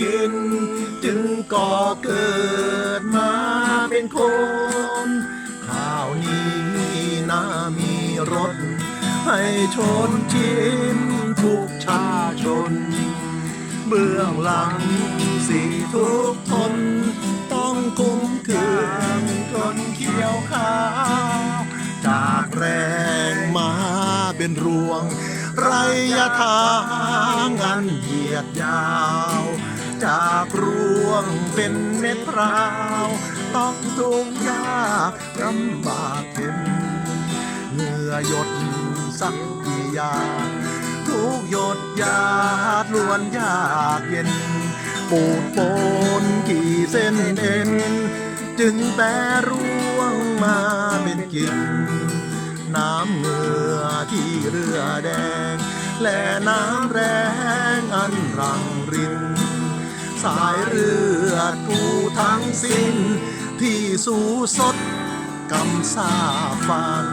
กิน จึงก่อเกิดมาเป็นคน ข้าวนี้น่ามีรส ให้ชนชิมทุกชาชน เบื้องหลังสิทุกทน ต้องคุ้มเคืองทนเคี้ยวข้าวจากแรงมาเป็นรวง ไรยะทางอันเหยียดยาว จากรวงเป็นเม็ดพราวต้องทุกยากลำบากเข็นเหงื่อหยดสักกี่ยาทุกหยดยาดล้วนยากเย็น ปูดโปนกี่เส้นเอ็น จึงแปรร่วงมาเป็นกิ่งน้ำเหงื่อที่เรือแดง และน้ำแรงอันรังริน สายเรือกูทั้งสิ้น ที่สูสดกำซาฟัน